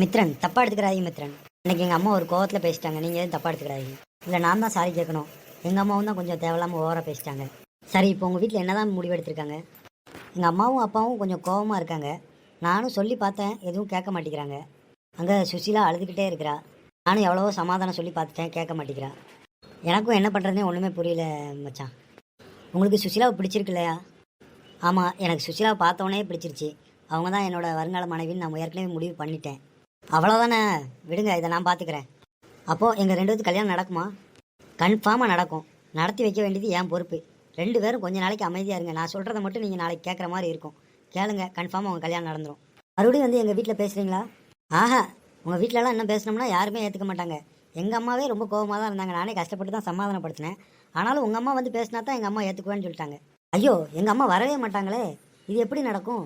மித்ரன் தப்பா எடுத்துக்கிறாதீங்க மித்ரன். இன்னைக்கு எங்கள் அம்மா ஒரு கோவத்தில் பேசிட்டாங்க. நீங்கள் எதுவும் தப்பா எடுத்துக்கிறாதீங்க இல்லை நான் தான் சாரி கேட்கணும். எங்கள் அம்மாவும் தான் கொஞ்சம் தேவையில்லாமல் ஓவராக பேசிட்டாங்க. சரி இப்போ உங்கள் வீட்டில் என்னதான் முடிவு எடுத்திருக்காங்க? எங்கள் அம்மாவும் அப்பாவும் கொஞ்சம் கோவமாக இருக்காங்க. நானும் சொல்லி பார்த்தேன். எதுவும் கேட்க மாட்டேங்கிறாங்க. அங்கே சுசிலா அழுதுகிட்டே இருக்கிறா. நானும் எவ்வளவோ சமாதானம் சொல்லி பார்த்துட்டேன். கேட்க மாட்டேங்கிறா. எனக்கும் என்ன பண்ணுறதுனே ஒன்றுமே புரியல மச்சான். உங்களுக்கு சுஷீலாவை பிடிச்சிருக்குல்லையா ஆமாம் எனக்கு சுசிலாவை பார்த்தோன்னே பிடிச்சிருச்சு. அவங்க தான் என்னோட வருங்கால மனைவின்னு நான் ஏற்கனவே முடிவு பண்ணிட்டேன். அவ்வளோதானே விடுங்க இதை நான் பார்த்துக்கிறேன் அப்போது எங்கள் ரெண்டு பேருக்கு கல்யாணம் நடக்குமா? கன்ஃபார்மாக நடக்கும். நடத்தி வைக்க வேண்டியது என் பொறுப்பு. ரெண்டு பேரும் கொஞ்ச நாளைக்கு அமைதியாக இருங்க. நான் சொல்கிறத மட்டும் நீங்கள் நாளைக்கு கேட்குற மாதிரி இருக்கும். கேளுங்க கன்ஃபார்மாக உங்கள் கல்யாணம் நடந்துடும் மறுபடியும் வந்து எங்கள் வீட்டில் பேசுகிறீங்களா ஆஹா உங்கள் வீட்டிலலாம் என்ன பேசினோம்னா யாருமே ஏற்றுக்க மாட்டாங்க. எங்கள் அம்மாவே ரொம்ப கோவமாக தான் இருந்தாங்க. நானே கஷ்டப்பட்டு தான் சமாதானப்படுத்தினேன். ஆனாலும் உங்கள் அம்மா வந்து பேசினா தான் எங்கள் அம்மா ஏற்றுக்குவேன்னு சொல்லிட்டாங்க. ஐயோ எங்கள் அம்மா வரவே மாட்டாங்களே? இது எப்படி நடக்கும்?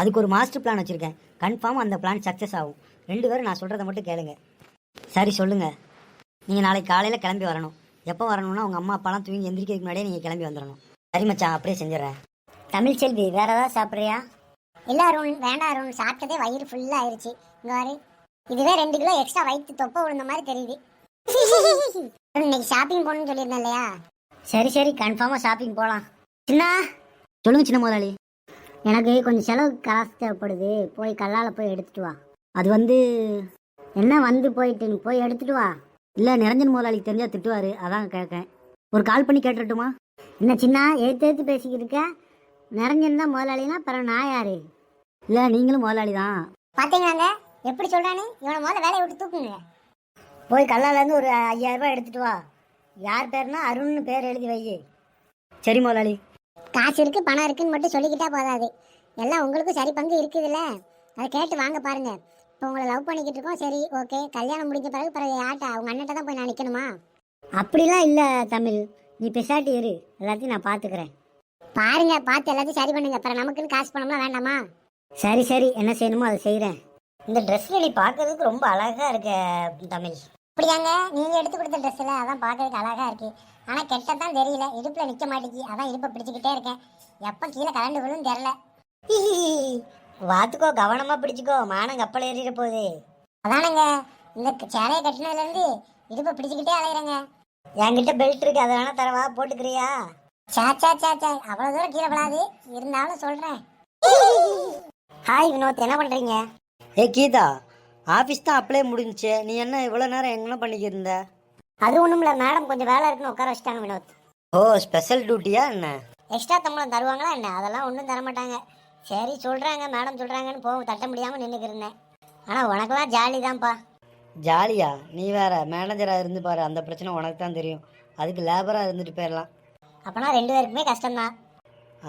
அதுக்கு ஒரு மாஸ்டர் பிளான் வச்சுருக்கேன். கன்ஃபார்ம் அந்த பிளான் சக்ஸஸ் ஆகும். ரெண்டு பேரும் நான் சொல்கிறத மட்டும் கேளுங்க. சரி சொல்லுங்கள் நீங்கள் நாளைக்கு காலையில் கிளம்பி வரணும். எப்போ வரணும்னா உங்கள் அம்மா அப்பாலாம் தூங்கி எந்திரிக்கிறதுக்கு முன்னாடியே நீங்கள் கிளம்பி வந்துடணும் சரி மச்சான் அப்படியே செஞ்சிடறேன். தமிழ் செல்வி வேற ஏதாவது சாப்பிட்றியா? இல்ல அருண் வேண்டாம் அருண். சாப்பிட்டதே வயிறு ஃபுல்லா ஆயிருச்சு. இங்க பாரு. இதுவே ரெண்டு கிலோ எக்ஸ்ட்ரா வயிற்று தொப்பை விழுந்த மாதிரி தெரியுது. இன்னைக்கு ஷாப்பிங் போகணும்னு சொல்லியிருந்தேன் இல்லையா? சரி சரி. கன்ஃபார்மாக ஷாப்பிங் போகலாம் சின்ன சொல்லுங்க சின்ன முதலாளி. எனக்கு கொஞ்சம் செலவு காசு தேவைப்படுது. போய் கல்லால போய் எடுத்துட்டு வா. அது வந்து என்ன வந்து போயிட்டு நீ போய் எடுத்துட்டு வா. இல்லை நிரஞ்சன் முதலாளிக்கு தெரிஞ்சால் திட்டுவார். அதான் கேட்கேன் ஒரு கால் பண்ணி கேட்டுட்டுமா என்ன சின்ன ஏத்து ஏத்து பேசிக்கிட்டு இருக்க? நிறைஞ்சிருந்தா முதலாளினா அப்புறம் நான் யாரு? இல்லை நீங்களும் முதலாளி தான். பாத்தீங்களாங்க? எப்படி சொல்றானே? இவனை முதல்ல வேலையை விட்டு தூக்குங்க. போய் கல்லாலேருந்து ஒரு ஐயாயிரம் ரூபாய் எடுத்துட்டு வா. யார் பேர்னா அருண்னு பேர் எழுதி வை. சரி முதலாளி. காசு இருக்கு பணம் இருக்குன்னு மட்டும் சொல்லிக்கிட்டா போதாது. எல்லாம் உங்களுக்கும் சரி பங்கு இருக்குதுல்ல? அதை கேட்டு வாங்க பாருங்க. இப்போ உங்களை லவ் பண்ணிக்கிட்டு இருக்கோம். சரி ஓகே கல்யாணம் முடிஞ்ச பிறகு பிறகு யார்ட்ட அவங்க அண்ணன்ட்ட தான் போய் நான் நிற்கணுமா அப்படிலாம் இல்லை தமிழ். நீ பெசாட்டி இரு. எல்லாத்தையும் நான் பார்த்துக்கிறேன் பாருங்க பார்த்து எல்லாத்தையும் சரி பண்ணுங்க. அப்புறம் நமக்குன்னு காசு பணம்லாம் வேண்டாமா? சரி சரி. என்ன செய்யணுமோ அதை செய்கிறேன் இந்த ட்ரெஸ்ல நீ பார்க்கறதுக்கு ரொம்ப அழகா இருக்க தமிழ். அப்படியாங்க? நீங்க எடுத்து கொடுத்த ட்ரெஸ்ல அதான் பார்க்கறதுக்கு அழகா இருக்கு. ஆனா கெட்டதான் தெரியல. இடுப்புல நிக்க மாட்டேங்கி அதான் இடுப்பை பிடிச்சிக்கிட்டே இருக்கேன். எப்ப கீழே கலண்டு விழும் தெரியல. வாத்துக்கோ கவனமா பிடிச்சுக்கோ. மானம் கப்பல் ஏறிட போகுது. அதானங்க இந்த சேலையை கட்டினதுல இருந்து இடுப்பை பிடிச்சிக்கிட்டே அலையிறேங்க. என்கிட்ட பெல்ட் இருக்கு அதை வேணா தரவா போட்டுக்கிறியா? சே சே சே சே அவ்வளவு தூரம் கீழே விழாது. இருந்தாலும் சொல்றேன். ஹாய் வினோத் என்ன பண்றீங்க? ஏ கீதா ஆஃபீஸ் தான் அப்ளை முடிஞ்சுச்சு. நீ என்ன இவ்வளோ நேரம் எங்கே பண்ணிக்கிருந்த அது ஒண்ணும் இல்ல மேடம் கொஞ்சம் வேலை இருக்குன்னு உட்கார வச்சிட்டாங்க வினோத். ஓ ஸ்பெஷல் டியூட்டியா என்ன? எக்ஸ்ட்ரா சம்பளம் தருவாங்களா என்ன? அதெல்லாம் ஒன்றும் தர மாட்டாங்க சரி சொல்றாங்க மேடம் சொல்றாங்கன்னு போக தட்ட முடியாம நின்றுக்கு இருந்தேன். ஆனா உனக்கெல்லாம் ஜாலி தான்ப்பா. ஜாலியா நீ வேற மேனேஜராக இருந்து பாரு அந்த பிரச்சனை உனக்கு தான் தெரியும். அதுக்கு லேபராக இருந்துட்டு போயிடலாம். அப்பனா ரெண்டு பேருக்குமே கஷ்டம்தான்.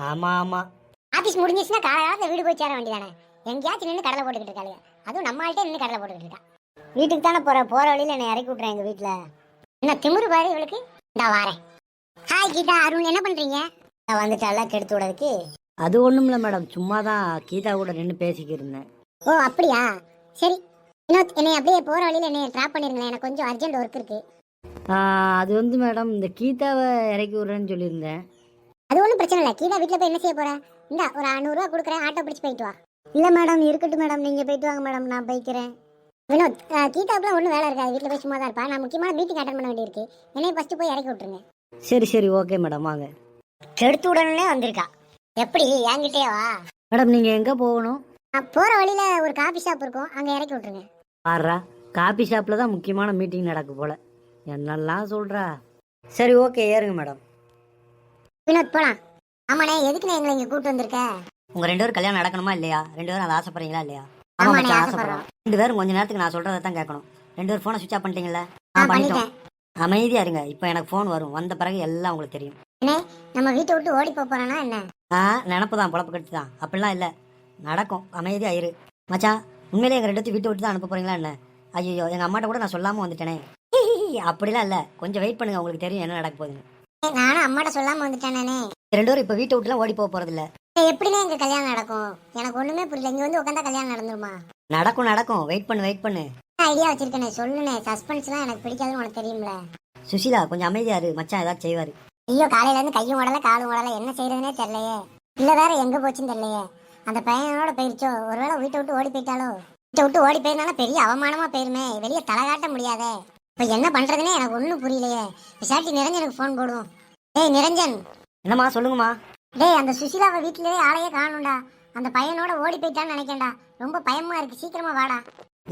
ஆமாம் ஆமாம் ஆபீஸ் முடிஞ்சிச்சுன்னா காலையில வீடு போய் சேர வேண்டியதானே? எங்கேயாச்சும் நின்று கடலை போட்டுக்கிட்டு இருக்காங்க அதுவும் நம்ம ஆள்கிட்ட நின்று கடலை போட்டுக்கிட்டு இருக்கா. வீட்டுக்கு தானே போற? போற வழியில என்னை இறக்கி விட்றேன் எங்க வீட்டுல என்ன திமிரு பாரு இவளுக்கு. இந்த வாரேன். ஹாய் கீதா அருண் என்ன பண்றீங்க? நான் வந்துட்டு எல்லாம் கெடுத்து விடறதுக்கு. அது ஒன்றும் இல்லை மேடம். சும்மா தான் கீதா கூட நின்று பேசிக்கிட்டு இருந்தேன் ஓ அப்படியா? சரி. வினோத் என்னை அப்படியே போற வழியில என்னை ட்ராப் பண்ணிருங்களேன். எனக்கு கொஞ்சம் அர்ஜென்ட் ஒர்க் இருக்கு. ஆ, அது வந்து மேடம் இந்த கீதாவை இறக்கி விட்றேன்னு சொல்லியிருந்தேன். அது ஒன்றும் பிரச்சனை இல்லை. கீதா வீட்டில் போய் என்ன செய்ய போற? இந்தா ஒரு நூறுரூவா கொடுக்குறேன். ஆட்டோ பிடிச்சி போயிட்டு வா. இல்லை மேடம் இருக்கட்டும் மேடம். நீங்கள் போயிட்டு வாங்க மேடம். நான் போய்க்கிறேன். வினோத் கீதாவுக்குலாம் ஒன்றும் வேலை இருக்காது. வீட்டில் போய் சும்மா தான் இருப்பா. நான் முக்கியமான மீட்டிங் அட்டன் பண்ண வேண்டியிருக்கு. என்னைய ஃபஸ்ட்டு போய் இறக்கி விட்டுருங்க. சரி சரி. Okay madam. வாங்க. கெடுத்து உடனே வந்திருக்கா. எப்படி? என்கிட்டயே வா. மேடம் நீங்கள் எங்கே போகணும்? நான் போற வழியில ஒரு காபி ஷாப் இருக்கும். அங்க இறக்கி விட்டுருங்க. பாடுறா காபி ஷாப்பில் தான் முக்கியமான மீட்டிங் நடக்கு போல. என்னெல்லாம் சொல்கிறா சரி ஓகே ஏறுங்க மேடம். வினோத் போலாம். ஆமாண்ணே எதுக்குண்ணே எங்களை இங்க கூட்டு வந்திருக்க? உங்கள் ரெண்டு பேரும் கல்யாணம் நடக்கணுமா இல்லையா? ரெண்டு பேரும் அதை ஆசைப்படுறீங்களா இல்லையா? ஆமாண்ணே, ஆமாம் மச்சான், ஆசைப்படுறோம். ஆசைப்படுறோம். ரெண்டு பேரும் கொஞ்ச நேரத்துக்கு நான் சொல்கிறத தான் கேட்கணும். ரெண்டு பேரும் ஃபோனை சுவிச் ஆஃப் பண்ணிட்டீங்களா ஆ பண்ணிட்டோம். அமைதியாக இருங்க. இப்போ எனக்கு ஃபோன் வரும். வந்த பிறகு எல்லாம் உங்களுக்கு தெரியும். நம்ம வீட்டை விட்டு ஓடி போப் போறோம்னா என்ன? ஆ நினப்பு தான் பொழப்பு கட்டு தான் அப்படிலாம் இல்லை. நடக்கும். அமைதியாக இரு. மச்சான் உண்மையிலே எங்கள் ரெண்டு வீட்டை விட்டு தான் அனுப்ப போறீங்களா என்ன? ஐயோ எங்கள் அம்மாட்ட கூட நான் சொல்லாமல் வந்துட்டேனே. அப்படிலாம் இல்லை. கொஞ்சம் வெயிட் பண்ணுங்க உங்களுக்கு தெரியும் என்ன நடக்க போகுதுன்னு. நானும் அம்மாட்ட சொல்லாம வந்துட்டேனே ரெண்டு பேரும் இப்போ வீட்டை விட்டுலாம் ஓடி போக போகிறதில்ல எப்படிண்ணே எங்க கல்யாணம் நடக்கும்? எனக்கு ஒண்ணுமே புரியல. இங்க வந்து உட்காந்தா கல்யாணம் நடந்துருமா? நடக்கும் நடக்கும். வெயிட் பண்ணு வெயிட் பண்ணு. ஐடியா வச்சிருக்கேனே? சொல்லுனே சஸ்பென்ஸ்லாம் எனக்கு பிடிக்காதுன்னு உனக்கு தெரியும்ல. சுஷீலா கொஞ்சம் அமைதியா இரு. மச்சான் ஏதாச்சும் செய்வார். ஐயோ காலையில இருந்து கையும் உடல காலும் உடல என்ன செய்யறதுனே தெரியலையே. இல்ல வேற எங்க போச்சுன்னு தெரியலையே. அந்த பையனோட போயிருச்சோ? ஒருவேளை வீட்டை விட்டு ஓடி போயிட்டாலோ? வீட்டை விட்டு ஓடி போயிருந்தாலும் பெரிய அவமானமா போயிருமே. வெளியே தலை காட்ட முடியாதே. இப்ப என்ன பண்றதுன்னே எனக்கு ஒண்ணும் புரியலையே. விசாரிச்சு நிரஞ்சனுக்கு ஃபோன் போடுவோம். டேய் நிரஞ்சன். என்னம்மா சொல்லுங்கம்மா. டேய் அந்த சுசிலாவை வீட்டிலேயே ஆளையே காணும்டா. அந்த பையனோட ஓடி போயிட்டான்னு நினைக்கேன்டா ரொம்ப பயமா இருக்கு. சீக்கிரமா வாடா.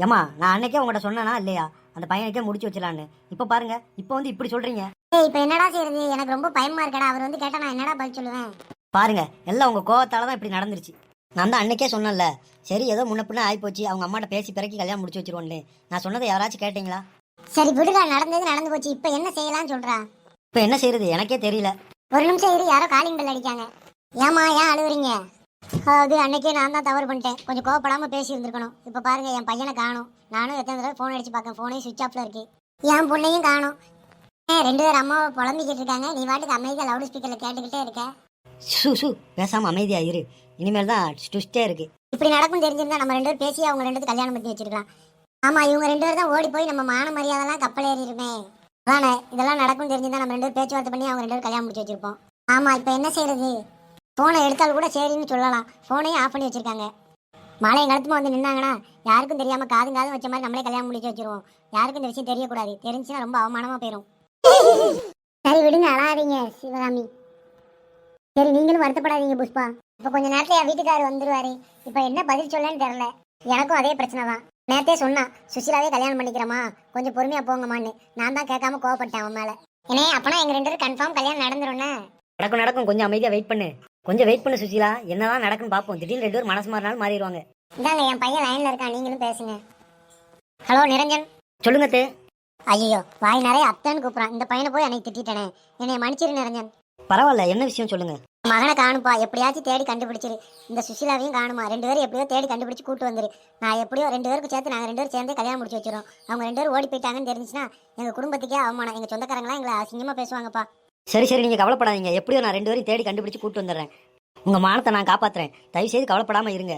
ஏம்மா நான் அன்னைக்கே உங்கள்கிட்ட சொன்னேனா இல்லையா? அந்த பையனுக்கே முடிச்சு வச்சிடலான்னு. இப்போ பாருங்க இப்போ வந்து இப்படி சொல்றீங்க. இப்போ என்னடா செய்யறது எனக்கு ரொம்ப பயமா இருக்கடா. அவர் வந்து கேட்டா நான் என்னடா பதில் சொல்லுவேன்? பாருங்க எல்லாம் உங்க கோவத்தால தான் இப்படி நடந்துருச்சு. நான் தான் அன்னைக்கே சொன்னேன்ல சரி ஏதோ முன்ன பின்ன ஆயிப்போச்சு. அவங்க அம்மாட்ட பேசி பிறக்கி கல்யாணம் முடிச்சு வச்சிருவோன்னு நான் சொன்னதை யாராச்சும் கேட்டீங்களா? சரி விடுடா. நடந்தது நடந்து போச்சு. இப்போ என்ன செய்யலாம்னு சொல்றா? இப்போ என்ன செய்யறது எனக்கே தெரியல. ஒரு நிமிஷம் இரு. யாரோ காலிங் பெல் அடிக்காங்க. ஏமா ஏன் அழுவுறீங்க? அது அன்னைக்கே நான் தான் தவறு பண்ணிட்டேன். கொஞ்சம் கோவப்படாம பேசி இருந்திருக்கணும். இப்போ பாருங்க என் பையனை காணும். நானும் எத்தனை தடவை ஃபோன் அடிச்சு பார்க்கேன் ஃபோனே சுவிச் ஆஃப்ல இருக்கு. என் பொண்ணையும் காணும். ரெண்டு பேரும் அம்மாவை புலம்பிக்கிட்டு இருக்காங்க. நீ வாட்டுக்கு அமைதியாக லவுட் ஸ்பீக்கர்ல கேட்டுக்கிட்டே இருக்க. சு சு பேசாம அமைதியா இரு. இனிமேல் தான் ட்விஸ்டே இருக்கு. இப்படி நடக்கும் தெரிஞ்சிருந்தா நம்ம ரெண்டு பேரும் பேசி அவங்க ரெண்டு கல்யாணம் பண்ணி வச்சிருக்கலாம். ஆமா இவங்க ரெண்டு பேரும் தான் ஓடி போய் நம்ம மான மரியாதைலாம் கப்பல் ஏறிடுமே. அதானே? இதெல்லாம் நடக்கும் தெரிஞ்சிருந்தா நம்ம ரெண்டு பேரும் பேச்சுவார்த்தை பண்ணி அவங்க ரெண்டு பேரும் கல்யாணம் முடிச்சு வச்சிருப்போம். ஆமா இப்போ என்ன செய்யறது ஃபோனை எடுத்தால் கூட சரின்னு சொல்லலாம். ஃபோனையும் ஆஃப் பண்ணி வச்சிருக்காங்க. மாலை எங்கடத்துமா வந்து நின்னாங்கன்னா யாருக்கும் தெரியாம காதும் காதும் வச்ச மாதிரி நம்மளே கல்யாணம் முடிச்சு வச்சிருவோம். யாருக்கும் இந்த விஷயம் தெரியக்கூடாது. தெரிஞ்சுன்னா ரொம்ப அவமானமா போயிடும் சரி விடுங்க அழாதீங்க சிவகாமி. சரி நீங்களும் வருத்தப்படாதீங்க புஷ்பா. இப்போ கொஞ்ச நேரத்துல என் வீட்டுக்காரர் வந்துருவாரு. இப்போ என்ன பதில் சொல்லன்னு தெரியல. எனக்கும் அதே பிரச்சனை தான். நேத்தே சொன்னா சுஷிலாவே கல்யாணம் பண்ணிக்கிறோமா? கொஞ்சம் பொறுமையா போங்கம்மான்னு. நான் தான் கேட்காம கோவப்பட்டேன் அவன் மேல. ஏனே அப்பனா எங்க ரெண்டு பேரும் கன்ஃபார்ம் கல்யாணம் நடந்துரும்னே? நடக்கும் நடக்கும். கொஞ்சம் அமைதியா வெயிட் பண்ணு. கொஞ்சம் வெயிட் பண்ணு சுசீலா என்னதான் நடக்குன்னு பார்ப்போம் திடீர்னு ரெண்டு பேரும் மனசு மாறினாலும் மாறிடுவாங்க. இந்தாங்க என் பையன் லைன்ல இருக்கான். நீங்களும் பேசுங்க. ஹலோ நிரஞ்சன். சொல்லுங்க தே ஐயோ வாய் நிறைய அத்தைன்னு கூப்பிடுறான். இந்த பையனை போய் அன்னைக்கு திட்டிட்டேனே. என்னை மன்னிச்சிரு நிரஞ்சன். பரவாயில்ல என்ன விஷயம் சொல்லுங்க? மகனை காணுப்பா எப்படியாச்சும் தேடி கண்டுபிடிச்சிரு. இந்த சுஷிலாவையும் காணுமா? ரெண்டு பேரும் எப்படியோ தேடி கண்டுபிடிச்சு கூட்டு வந்துரு. நான் எப்படியோ ரெண்டு பேருக்கு சேர்த்து நாங்கள் ரெண்டு பேரும் சேர்ந்தே கல்யாணம் முடிச்சு வச்சிரோம் அவங்க ரெண்டு பேரும் ஓடி போயிட்டாங்கன்னு தெரிஞ்சுன்னா எங்க குடும்பத்துக்கே அவமானம். எங்க சொந்தக்காரங்களாம் எங்களை அசிங்கமா பேசுவாங்கப்பா. சரி சரி நீங்க கவலைப்படாதீங்க. எப்படியோ நான் ரெண்டு பேரும் தேடி கண்டுபிடிச்சு கூட்டு வந்துடுறேன். உங்க மானத்தை நான் காப்பாத்துறேன். தயவு செய்து கவலைப்படாம இருங்க.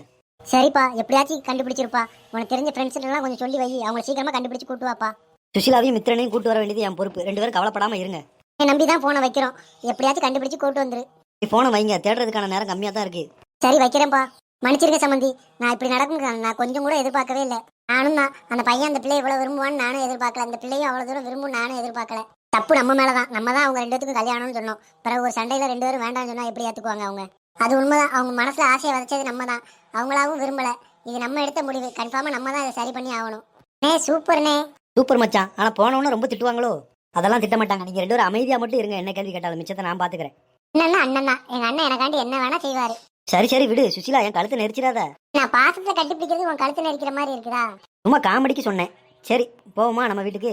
சரிப்பா எப்படியாச்சும் கண்டுபிடிச்சிருப்பா. உனக்கு தெரிஞ்ச ஃப்ரெண்ட்ஸ் எல்லாம் கொஞ்சம் சொல்லி வை. அவங்கள சீக்கிரமா கண்டுபிடிச்சு கூட்டு வாப்பா. சுஷிலாவையும் மித்திரனையும் கூட்டு வர வேண்டியது என் பொறுப்பு. ரெண்டு பேரும் கவலைப்படாம இருங்க. நம்பி தான் போனை வைக்கிறோம். எப்படியாச்சும் கண்டுபிடிச்சு கூட்டு வந்துரு. போனை வைங்க. தேடுறதுக்கான நேரம் கம்மியா தான் இருக்கு. சரி வைக்கிறேன்ப்பா. மன்னிச்சிருங்க சம்மந்தி நான் இப்படி நடக்கும் நான் கொஞ்சம் கூட எதிர்பார்க்கவே இல்லை. நானும் தான். அந்த பையன் அந்த பிள்ளை இவ்வளவு விரும்புவான்னு நானும் எதிர்பார்க்கல. அந்த பிள்ளையும் அவ்வளவு தூரம் விரும்பும் நானும் எதிர்பார்க்கல. தப்பு நம்ம மேலதான். நம்ம தான் அவங்க ரெண்டு பேத்துக்கும் கல்யாணம்னு சொன்னோம். பிறகு ஒரு சண்டையில ரெண்டு பேரும் வேண்டாம்னு சொன்னா எப்படி ஏத்துக்குவாங்க அவங்க? அது உண்மைதான். அவங்க மனசுல ஆசையை விதைச்சது நம்ம தான் அவங்களாவும் விரும்பல. இது நம்ம எடுத்த முடிவு. கன்ஃபார்மா நம்ம தான் இதை சரி பண்ணி ஆகணும். நே சூப்பர்னே சூப்பர் மச்சான். ஆனா போனவொன்னு ரொம்ப திட்டுவாங்களோ? அதெல்லாம் திட்ட மாட்டாங்க நீங்க ரெண்டு பேரும் அமைதியா மட்டும் இருங்க. என்ன கேள்வி கேட்டாலும் மிச்சத்தை நான் பாத்துக்கிறேன். என்னன்னா அண்ணன் தான் எங்க அண்ணன் எனக்காண்டி என்ன வேணா செய்வாரு. சரி சரி விடு. சுஷிலா என் கழுத்தை நெரிச்சிடாத. நான் பாசத்தை கட்டிப்பிடிக்கிறது உன் கழுத்துல நெரிக்கிற மாதிரி இருக்குதா? சும்மா காமெடிக்கு சொன்னேன். சரி போவோமா நம்ம வீட்டுக்கு?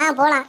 ஆ போலாம்.